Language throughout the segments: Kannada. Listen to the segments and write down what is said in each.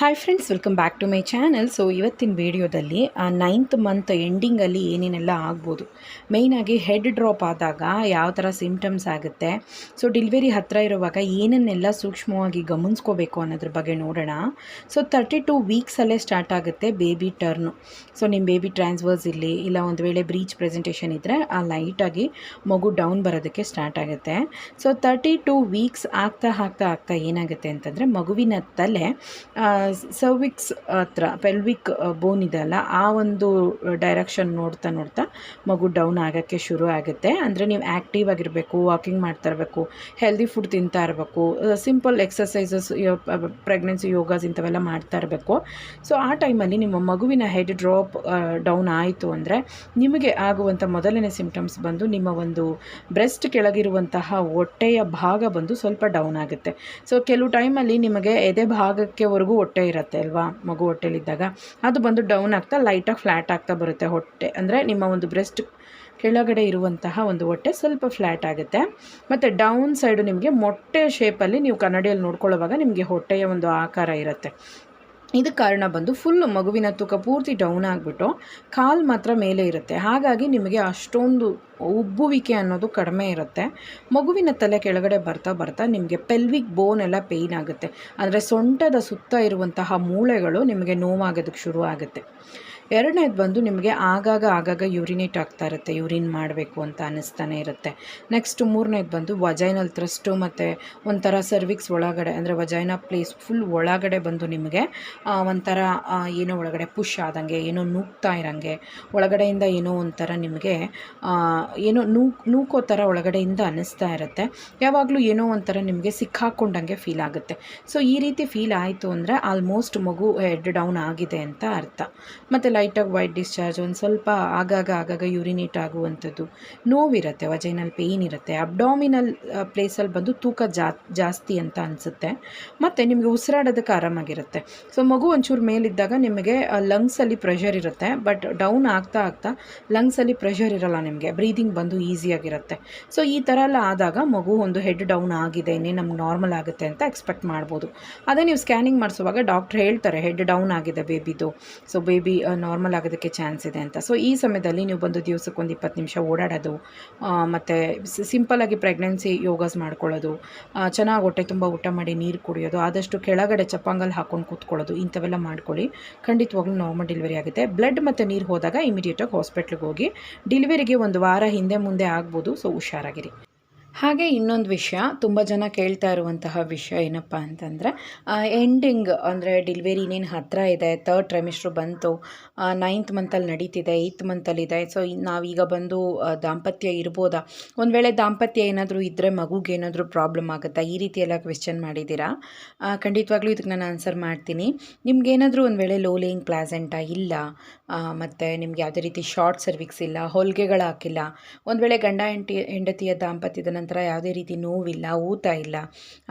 Hi friends welcome back to my channel so ಇವತ್ತಿನ ವಿಡಿಯೋದಲ್ಲಿ ನೈನ್ತ್ ಮಂತ್ ಎಂಡಿಂಗಲ್ಲಿ ಏನೇನೆಲ್ಲ ಆಗ್ಬೋದು. ಮೇಯ್ನಾಗಿ ಹೆಡ್ ಡ್ರಾಪ್ ಆದಾಗ ಯಾವ ಥರ ಸಿಂಪ್ಟಮ್ಸ್ ಆಗುತ್ತೆ. ಸೊ ಡೆಲಿವರಿ ಹತ್ತಿರ ಇರುವಾಗ ಏನನ್ನೆಲ್ಲ ಸೂಕ್ಷ್ಮವಾಗಿ ಗಮನಿಸ್ಕೋಬೇಕು ಅನ್ನೋದ್ರ ಬಗ್ಗೆ ನೋಡೋಣ. ಸೊ ತರ್ಟಿ ಟು ವೀಕ್ಸಲ್ಲೇ ಸ್ಟಾರ್ಟ್ ಆಗುತ್ತೆ ಬೇಬಿ ಟರ್ನು ಸೊ ನಿಮ್ಮ ಬೇಬಿ ಟ್ರಾನ್ಸ್ಫರ್ಸ್ ಇಲ್ಲಿ, ಇಲ್ಲ ಒಂದು ವೇಳೆ ಬ್ರೀಚ್ ಪ್ರೆಸೆಂಟೇಷನ್ ಇದ್ದರೆ ಆ ಲೈಟಾಗಿ ಮಗು ಡೌನ್ ಬರೋದಕ್ಕೆ ಸ್ಟಾರ್ಟ್ ಆಗುತ್ತೆ. ಸೊ ತರ್ಟಿ ಟು ವೀಕ್ಸ್ ಆಗ್ತಾ ಆಗ್ತಾ ಆಗ್ತಾ ಏನಾಗುತ್ತೆ ಅಂತಂದರೆ ಮಗುವಿನ ತಲೆ ಸರ್ವಿಕ್ಸ್ ಹತ್ರ ಪೆಲ್ವಿಕ್ ಬೋನ್ ಇದೆಯಲ್ಲ ಆ ಒಂದು ಡೈರೆಕ್ಷನ್ ನೋಡ್ತಾ ನೋಡ್ತಾ ಮಗು ಡೌನ್ ಆಗೋಕ್ಕೆ ಶುರು ಆಗುತ್ತೆ. ಅಂದರೆ ನೀವು ಆ್ಯಕ್ಟಿವ್ ಆಗಿರಬೇಕು ವಾಕಿಂಗ್ ಮಾಡ್ತಾ ಇರಬೇಕು ಹೆಲ್ದಿ ಫುಡ್ ತಿಂತಾ ಇರಬೇಕು ಸಿಂಪಲ್ ಎಕ್ಸಸೈಸಸ್ ಪ್ರೆಗ್ನೆನ್ಸಿ ಯೋಗಾಸ್ ಇಂಥವೆಲ್ಲ ಮಾಡ್ತಾ ಇರಬೇಕು. ಸೊ ಆ ಟೈಮಲ್ಲಿ ನಿಮ್ಮ ಮಗುವಿನ ಹೆಡ್ ಡ್ರಾಪ್ ಡೌನ್ ಆಯಿತು ಅಂದರೆ ನಿಮಗೆ ಆಗುವಂಥ ಮೊದಲನೇ ಸಿಂಪ್ಟಮ್ಸ್ ಬಂದು ನಿಮ್ಮ ಒಂದು ಬ್ರೆಸ್ಟ್ ಕೆಳಗಿರುವಂತಹ ಹೊಟ್ಟೆಯ ಭಾಗ ಬಂದು ಸ್ವಲ್ಪ ಡೌನ್ ಆಗುತ್ತೆ. ಸೊ ಕೆಲವು ಟೈಮಲ್ಲಿ ನಿಮಗೆ ಎದೆ ಭಾಗಕ್ಕೆವರೆಗೂ ಹೊಟ್ಟೆ ಇರುತ್ತೆ ಅಲ್ವಾ? ಮಗು ಹೊಟ್ಟೆಲಿದ್ದಾಗ. ಅದು ಬಂದು ಡೌನ್ ಆಗ್ತಾ ಲೈಟಾಗಿ ಫ್ಲ್ಯಾಟ್ ಆಗ್ತಾ ಬರುತ್ತೆ ಹೊಟ್ಟೆ. ಅಂದರೆ ನಿಮ್ಮ ಒಂದು ಬ್ರೆಸ್ಟ್ ಕೆಳಗಡೆ ಇರುವಂತಹ ಒಂದು ಹೊಟ್ಟೆ ಸ್ವಲ್ಪ ಫ್ಲ್ಯಾಟ್ ಆಗುತ್ತೆ. ಮತ್ತು ಡೌನ್ ಸೈಡು ನಿಮಗೆ ಮೊಟ್ಟೆ ಶೇಪಲ್ಲಿ ನೀವು ಕನ್ನಡಿಯಲ್ಲಿ ನೋಡ್ಕೊಳ್ಳೋವಾಗ ನಿಮಗೆ ಹೊಟ್ಟೆಯ ಒಂದು ಆಕಾರ ಇರುತ್ತೆ. ಇದಕ್ಕೆ ಕಾರಣ ಬಂದು ಫುಲ್ಲು ಮಗುವಿನ ತೂಕ ಪೂರ್ತಿ ಡೌನ್ ಆಗಿಬಿಟ್ಟು ಕಾಲು ಮಾತ್ರ ಮೇಲೆ ಇರುತ್ತೆ. ಹಾಗಾಗಿ ನಿಮಗೆ ಅಷ್ಟೊಂದು ಉಬ್ಬುವಿಕೆ ಅನ್ನೋದು ಕಡಿಮೆ ಇರುತ್ತೆ. ಮಗುವಿನ ತಲೆ ಕೆಳಗಡೆ ಬರ್ತಾ ಬರ್ತಾ ನಿಮಗೆ ಪೆಲ್ವಿಕ್ ಬೋನ್ ಎಲ್ಲ ಪೇಯ್ನ್ ಆಗುತ್ತೆ. ಅಂದರೆ ಸೊಂಟದ ಸುತ್ತ ಇರುವಂತಹ ಮೂಳೆಗಳು ನಿಮಗೆ ನೋವಾಗೋದಕ್ಕೆ ಶುರು ಆಗುತ್ತೆ ಎರಡನೇದು ಬಂದು ನಿಮಗೆ ಆಗಾಗ ಆಗಾಗ ಯೂರಿನೇಟ್ ಆಗ್ತಾ ಇರುತ್ತೆ ಯೂರಿನ್ ಮಾಡಬೇಕು ಅಂತ ಅನ್ನಿಸ್ತಾನೆ ಇರುತ್ತೆ. ನೆಕ್ಸ್ಟ್ ಮೂರನೇದು ಬಂದು ವಜೈನಲ್ ಥ್ರಸ್ಟು ಮತ್ತು ಒಂಥರ ಸರ್ವಿಕ್ಸ್ ಒಳಗಡೆ, ಅಂದರೆ ವಜೈನ ಪ್ಲೇಸ್ ಫುಲ್ ಒಳಗಡೆ ಬಂದು ನಿಮಗೆ ಒಂಥರ ಏನೋ ಒಳಗಡೆ ಪುಷ್ ಆದಂಗೆ, ಏನೋ ನೂಕ್ತಾ ಇರೋಂಗೆ, ಒಳಗಡೆಯಿಂದ ಏನೋ ಒಂಥರ ನಿಮಗೆ ಏನೋ ನೂಕ್ ನೂಕೋ ಥರ ಒಳಗಡೆಯಿಂದ ಅನ್ನಿಸ್ತಾ ಇರುತ್ತೆ. ಯಾವಾಗಲೂ ಏನೋ ಒಂಥರ ನಿಮಗೆ ಸಿಕ್ಕಾಕೊಂಡಂಗೆ ಫೀಲ್ ಆಗುತ್ತೆ. ಸೊ ಈ ರೀತಿ ಫೀಲ್ ಆಯಿತು ಅಂದರೆ ಆಲ್ಮೋಸ್ಟ್ ಮಗು ಹೆಡ್ ಡೌನ್ ಆಗಿದೆ ಅಂತ ಅರ್ಥ. ಮತ್ತು ಲೈಟಾಗಿ ವೈಟ್ ಡಿಸ್ಚಾರ್ಜ್, ಒಂದು ಸ್ವಲ್ಪ ಆಗಾಗ ಆಗಾಗ ಯೂರಿನೇಟ್ ಆಗುವಂಥದ್ದು ನೋವಿರುತ್ತೆ ವಜೈನಲ್ಲಿ ಪೇಯ್ನ್ ಇರುತ್ತೆ. ಅಬ್ಡಾಮಿನಲ್ ಪ್ಲೇಸಲ್ಲಿ ಬಂದು ತೂಕ ಜಾ, ಜಾಸ್ತಿ ಅಂತ ಅನಿಸುತ್ತೆ. ಮತ್ತು ನಿಮಗೆ ಉಸಿರಾಡೋದಕ್ಕೆ ಆರಾಮಾಗಿರುತ್ತೆ. ಸೊ, ಮಗು ಒಂಚೂರು ಮೇಲಿದ್ದಾಗ ನಿಮಗೆ ಲಂಗ್ಸಲ್ಲಿ ಪ್ರೆಷರ್ ಇರುತ್ತೆ, ಬಟ್ ಡೌನ್ ಆಗ್ತಾ ಆಗ್ತಾ ಲಂಗ್ಸಲ್ಲಿ ಪ್ರೆಷರ್ ಇರೋಲ್ಲ ನಿಮಗೆ, ಬ್ರೀದಿಂಗ್ ಬಂದು ಈಸಿಯಾಗಿರುತ್ತೆ. ಸೊ, ಈ ಥರ ಎಲ್ಲ ಆದಾಗ ಮಗು ಒಂದು ಹೆಡ್ ಡೌನ್ ಆಗಿದೆ, ಇನ್ನೇ ನಮ್ಗೆ ನಾರ್ಮಲ್ ಆಗುತ್ತೆ ಅಂತ ಎಕ್ಸ್ಪೆಕ್ಟ್ ಮಾಡ್ಬೋದು. ಅದೇ ನೀವು ಸ್ಕ್ಯಾನಿಂಗ್ ಮಾಡಿಸುವಾಗ ಡಾಕ್ಟ್ರ್ ಹೇಳ್ತಾರೆ, ಹೆಡ್ ಡೌನ್ ಆಗಿದೆ ಬೇಬಿದು. ಸೊ, ಬೇಬಿ ನಾರ್ಮಲ್ ಆಗೋದಕ್ಕೆ ಚಾನ್ಸ್ ಇದೆ ಅಂತ. ಸೊ ಈ ಸಮಯದಲ್ಲಿ ನೀವು ಬಂದು ದಿವಸಕ್ಕೊಂದು ಇಪ್ಪತ್ತು ನಿಮಿಷ ಓಡಾಡೋದು ಮತ್ತು ಸಿಂಪಲ್ಲಾಗಿ ಪ್ರೆಗ್ನೆನ್ಸಿ ಯೋಗಾಸ್ ಮಾಡ್ಕೊಳ್ಳೋದು ಚೆನ್ನಾಗಿ ಹೊಟ್ಟೆ ತುಂಬ ಊಟ ಮಾಡಿ ನೀರು ಕುಡಿಯೋದು, ಆದಷ್ಟು ಕೆಳಗಡೆ ಚಪ್ಪಾಂಗಲ್ ಹಾಕ್ಕೊಂಡು ಕೂತ್ಕೊಳ್ಳೋದು, ಇಂಥವೆಲ್ಲ ಮಾಡ್ಕೊಳ್ಳಿ. ಖಂಡಿತವಾಗ್ಲೂ ನಾರ್ಮಲ್ ಡೆಲಿವರಿ ಆಗುತ್ತೆ. ಬ್ಲಡ್ ಮತ್ತು ನೀರು ಹೋದಾಗ ಇಮಿಡಿಯೇಟಾಗಿ ಹಾಸ್ಪಿಟ್ಲಿಗೆ ಹೋಗಿ ಡೆಲಿವರಿಗೆ ಒಂದು ವಾರ ಹಿಂದೆ ಮುಂದೆ ಆಗ್ಬೋದು. ಸೊ ಹುಷಾರಾಗಿರಿ. ಹಾಗೆ ಇನ್ನೊಂದು ವಿಷಯ, ತುಂಬ ಜನ ಕೇಳ್ತಾ ಇರುವಂತಹ ವಿಷಯ ಏನಪ್ಪ ಅಂತಂದರೆ ಎಂಡಿಂಗ್ ಅಂದರೆ ಡೆಲಿವರಿ ಇನ್ನೇನು ಹತ್ತಿರ ಇದೆ ತರ್ಡ್ ಟ್ರೈಮಿಸ್ಟ್ರು ಬಂತು ನೈನ್ತ್ ಮಂತಲ್ಲಿ ನಡೀತಿದೆ ಏಯ್ತ್ ಮಂತಲ್ಲಿದೆ ಸೊ ನಾವೀಗ ಬಂದು ದಾಂಪತ್ಯ ಇರ್ಬೋದಾ? ಒಂದು ವೇಳೆ ದಾಂಪತ್ಯ ಏನಾದರೂ ಇದ್ದರೆ ಮಗುಗೆ ಏನಾದರೂ ಪ್ರಾಬ್ಲಮ್ ಆಗುತ್ತಾ? ಈ ರೀತಿ ಎಲ್ಲ ಕ್ವೆಶ್ಚನ್ ಮಾಡಿದ್ದೀರಾ ಖಂಡಿತವಾಗ್ಲೂ ಇದಕ್ಕೆ ನಾನು ಆನ್ಸರ್ ಮಾಡ್ತೀನಿ. ನಿಮ್ಗೇನಾದರೂ ಒಂದು ವೇಳೆ ಲೋ ಲೇಯಿಂಗ್ ಪ್ಲಾಸೆಂಟ ಇಲ್ಲ ಮತ್ತು ನಿಮ್ಗೆ ಯಾವುದೇ ರೀತಿ ಶಾರ್ಟ್ ಸರ್ವಿಕ್ಸ್ ಇಲ್ಲ, ಹೊಲಿಗೆಗಳು ಹಾಕಿಲ್ಲ. ಒಂದು ವೇಳೆ ಗಂಡ, ಹೆಂಡತಿ, ಹೆಂಡತಿಯ ದಾಂಪತ್ಯದ ನಂತರ ಯಾವುದೇ ರೀತಿ ನೋವಿಲ್ಲ, ಊತ ಇಲ್ಲ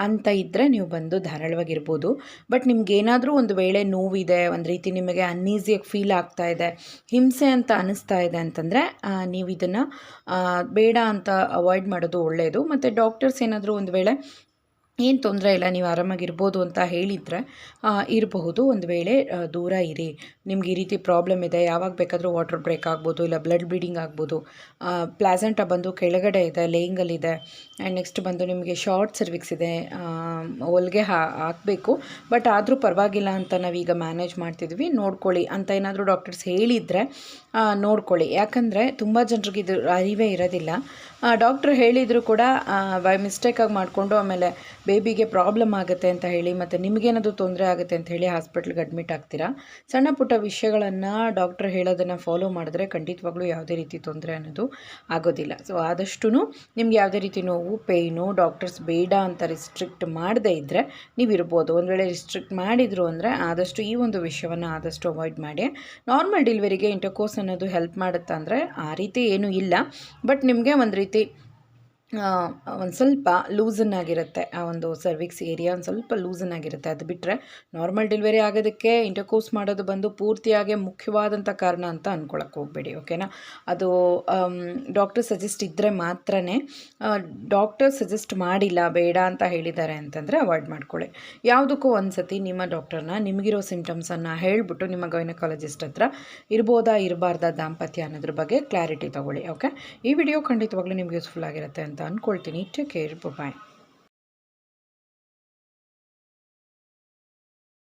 ಅಂತ ಇದ್ದರೆ ನೀವು ಬಂದು ಧಾರಾಳವಾಗಿರ್ಬೋದು. ಬಟ್ ನಿಮ್ಗೇನಾದರೂ ಒಂದು ವೇಳೆ ನೋವಿದೆ, ಒಂದು ರೀತಿ ನಿಮಗೆ ಅನ್ಈಸಿಯಾಗಿ ಫೀಲ್ ಆಗ್ತಾ ಇದೆ, ಹಿಂಸೆ ಅಂತ ಅನ್ನಿಸ್ತಾ ಇದೆ ಅಂತಂದರೆ ನೀವು ಇದನ್ನು ಬೇಡ ಅಂತ ಅವಾಯ್ಡ್ ಮಾಡೋದು ಒಳ್ಳೆಯದು ಮತ್ತು ಡಾಕ್ಟರ್ಸ್ ಏನಾದರೂ ಒಂದು ವೇಳೆ ಏನು ತೊಂದರೆ ಇಲ್ಲ, ನೀವು ಆರಾಮಾಗಿರ್ಬೋದು ಅಂತ ಹೇಳಿದರೆ ಇರಬಹುದು. ಒಂದು ವೇಳೆ ದೂರ ಇರಿ. ನಿಮ್ಗೆ ಈ ರೀತಿ ಪ್ರಾಬ್ಲಮ್ ಇದೆ. ಯಾವಾಗ ಬೇಕಾದರೂ ವಾಟರ್ ಬ್ರೇಕ್ ಆಗ್ಬೋದು, ಇಲ್ಲ ಬ್ಲಡ್ ಬ್ಲೀಡಿಂಗ್ ಆಗ್ಬೋದು. ಪ್ಲಾಸೆಂಟ ಬಂದು ಕೆಳಗಡೆ ಇದೆ ಲೇಯಿಂಗಲ್ಲಿದೆ ಆ್ಯಂಡ್ ನೆಕ್ಸ್ಟ್ ಬಂದು ನಿಮಗೆ ಶಾರ್ಟ್ ಸರ್ವಿಕ್ಸ್ ಇದೆ. ಹೊಲಿಗೆ ಹಾಕಬೇಕು. ಬಟ್ ಆದರೂ ಪರವಾಗಿಲ್ಲ ಅಂತ ನಾವೀಗ ಮ್ಯಾನೇಜ್ ಮಾಡ್ತಿದ್ವಿ. ನೋಡ್ಕೊಳ್ಳಿ ಅಂತ ಏನಾದರೂ ಡಾಕ್ಟರ್ಸ್ ಹೇಳಿದರೆ ನೋಡ್ಕೊಳ್ಳಿ. ಯಾಕಂದರೆ ತುಂಬ ಜನರಿಗೆ ಇದು ಅರಿವೇ ಇರೋದಿಲ್ಲ. ಡಾಕ್ಟ್ರು ಹೇಳಿದರೂ ಕೂಡ ಬೈ ಮಿಸ್ಟೇಕಾಗಿ ಮಾಡಿಕೊಂಡು ಆಮೇಲೆ ಬೇಬಿಗೆ ಪ್ರಾಬ್ಲಮ್ ಆಗುತ್ತೆ ಅಂತ ಹೇಳಿ, ಮತ್ತು ನಿಮಗೇನಾದರೂ ತೊಂದರೆ ಆಗುತ್ತೆ ಅಂತ ಹೇಳಿ ಹಾಸ್ಪಿಟ್ಲಿಗೆ ಅಡ್ಮಿಟ್ ಆಗ್ತೀರಾ? ಸಣ್ಣ ಪುಟ್ಟ ವಿಷಯಗಳನ್ನು ಡಾಕ್ಟ್ರ್ ಹೇಳೋದನ್ನು ಫಾಲೋ ಮಾಡಿದ್ರೆ ಖಂಡಿತವಾಗ್ಲೂ ಯಾವುದೇ ರೀತಿ ತೊಂದರೆ ಅನ್ನೋದು ಆಗೋದಿಲ್ಲ. ಸೊ ಆದಷ್ಟು ನಿಮ್ಗೆ ಯಾವುದೇ ರೀತಿ ನೋವು ಪೇಯ್ನು ಡಾಕ್ಟರ್ಸ್ ಬೇಡ ಅಂತ ರಿಸ್ಟ್ರಿಕ್ಟ್ ಮಾಡದೇ ಇದ್ದರೆ ನೀವು ಇರ್ಬೋದು ಒಂದು ವೇಳೆ ರಿಸ್ಟ್ರಿಕ್ಟ್ ಮಾಡಿದರು ಅಂದರೆ ಆದಷ್ಟು ಈ ಒಂದು ವಿಷಯವನ್ನು ಆದಷ್ಟು ಅವಾಯ್ಡ್ ಮಾಡಿ. ನಾರ್ಮಲ್ ಡೆಲಿವರಿಗೆ ಇಂಟರ್ಕೋರ್ಸ್ ಅನ್ನೋದು ಹೆಲ್ಪ್ ಮಾಡುತ್ತೆ ಅಂದರೆ ಆ ರೀತಿ ಏನೂ ಇಲ್ಲ. ಬಟ್ ನಿಮಗೆ ಒಂದು ರೀತಿ ಒಂದು ಸ್ವಲ್ಪ ಲೂಸನ್ ಆಗಿರುತ್ತೆ. ಆ ಒಂದು ಸರ್ವಿಕ್ಸ್ ಏರಿಯಾ ಒಂದು ಸ್ವಲ್ಪ ಲೂಸನ್ ಆಗಿರುತ್ತೆ. ಅದು ಬಿಟ್ಟರೆ ನಾರ್ಮಲ್ ಡೆಲಿವರಿ ಆಗೋದಕ್ಕೆ ಇಂಟರ್ಕೋರ್ಸ್ ಮಾಡೋದು ಬಂದು ಪೂರ್ತಿಯಾಗಿ ಮುಖ್ಯವಾದಂಥ ಕಾರಣ ಅಂತ ಅಂದ್ಕೊಳಕ್ಕೆ ಹೋಗಬೇಡಿ ಓಕೆನಾ ಅದು ಡಾಕ್ಟರ್ ಸಜೆಸ್ಟ್ ಇದ್ದರೆ ಮಾತ್ರ ಡಾಕ್ಟರ್ ಸಜೆಸ್ಟ್ ಮಾಡಿಲ್ಲ, ಬೇಡ ಅಂತ ಹೇಳಿದ್ದಾರೆ ಅಂತಂದರೆ ಅವಾಯ್ಡ್ ಮಾಡ್ಕೊಳ್ಳಿ. ಯಾವುದಕ್ಕೂ ಒಂದು ಸತಿ ನಿಮ್ಮ ಡಾಕ್ಟರ್ನ ನಿಮಗಿರೋ ಸಿಂಪ್ಟಮ್ಸನ್ನು ಹೇಳಿಬಿಟ್ಟು ನಿಮ್ಮ ಗೈನಕಾಲಜಿಸ್ಟ್ ಹತ್ರ ಇರ್ಬೋದಾ, ಇರಬಾರ್ದಾ ದಾಂಪತ್ಯ ಅನ್ನೋದ್ರ ಬಗ್ಗೆ ಕ್ಲಾರಿಟಿ ತೊಗೊಳ್ಳಿ ಓಕೆ ಈ ವಿಡಿಯೋ ಖಂಡಿತವಾಗ್ಲೂ ನಿಮ್ಗೆ ಯೂಸ್ಫುಲ್ ಆಗಿರುತ್ತೆ ಅಂತ தான் coltinite ker bugai